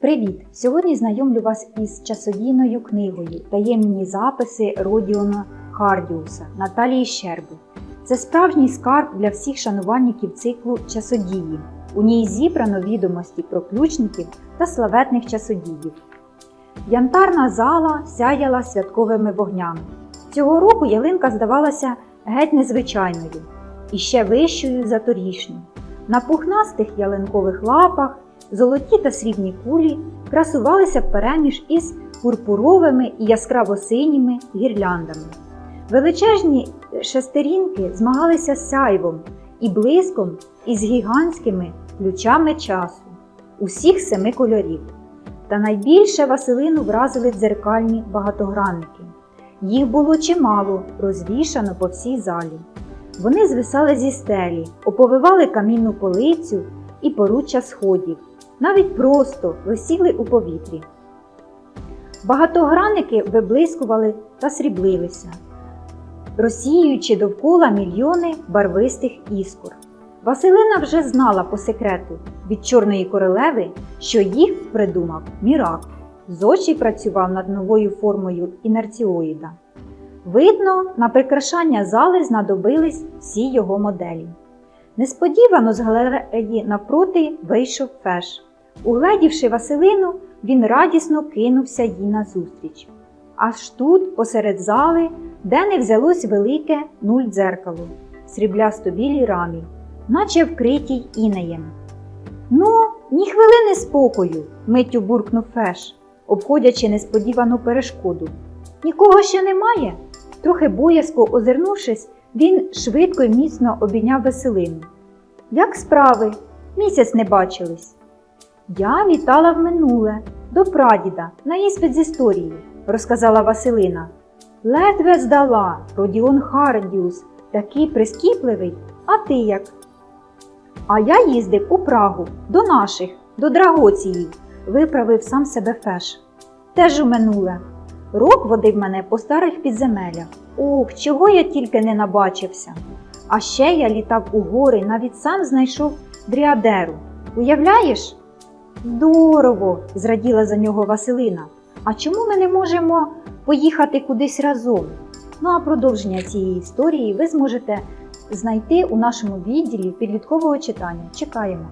Привіт! Сьогодні знайомлю вас із часодійною книгою Таємні записи Родіона Хардіуса Наталії Щерби. Це справжній скарб для всіх шанувальників циклу часодії. У ній зібрано відомості про ключників та славетних часодіїв. Янтарна зала сяяла святковими вогнями. Цього року ялинка здавалася геть незвичайною і ще вищою за торішню. На пухнастих ялинкових лапах золоті та срібні кулі красувалися переміж із пурпуровими і яскраво-синіми гірляндами. Величезні шестерінки змагалися з сяйвом і блиском із гігантськими ключами часу усіх семи кольорів. Та найбільше Василину вразили дзеркальні багатогранники. Їх було чимало, розвішано по всій залі. Вони звисали зі стелі, оповивали камінну полицю і поруччя сходів, навіть просто висіли у повітрі. Багатогранники виблискували та сріблилися, розсіюючи довкола мільйони барвистих іскор. Василина вже знала по секрету від Чорної королеви, що їх придумав Мірак. Зочі працював над новою формою інерціоїда. Видно, на прикрашання зали знадобились всі його моделі. Несподівано з галереї навпроти вийшов феш. Угледівши Василину, він радісно кинувся їй назустріч. Аж тут, посеред зали, де не взялось велике нуль дзеркало, сріблясто білій рамі, наче вкритій інеєм. Ну, ні хвилини спокою, миттю буркнув феш, обходячи несподівану перешкоду. Нікого ще немає? Трохи боязко озирнувшись, він швидко й міцно обійняв Василину. Як справи? Місяць не бачились. Я літала в минуле, до прадіда, на іспит з історії, розказала Василина. Ледве здала, Родіон Хардіус, такий прискіпливий, а ти як? А я їздив у Прагу, до наших, до Драгоціїв, виправив сам себе феш. Теж у минуле. Рок водив мене по старих підземеллях. Ох, чого я тільки не набачився. А ще я літав у гори, навіть сам знайшов дріадеру. Уявляєш? Здорово! зраділа за нього Василина. А чому ми не можемо поїхати кудись разом? Ну а продовження цієї історії ви зможете знайти у нашому відділі підліткового читання. Чекаємо!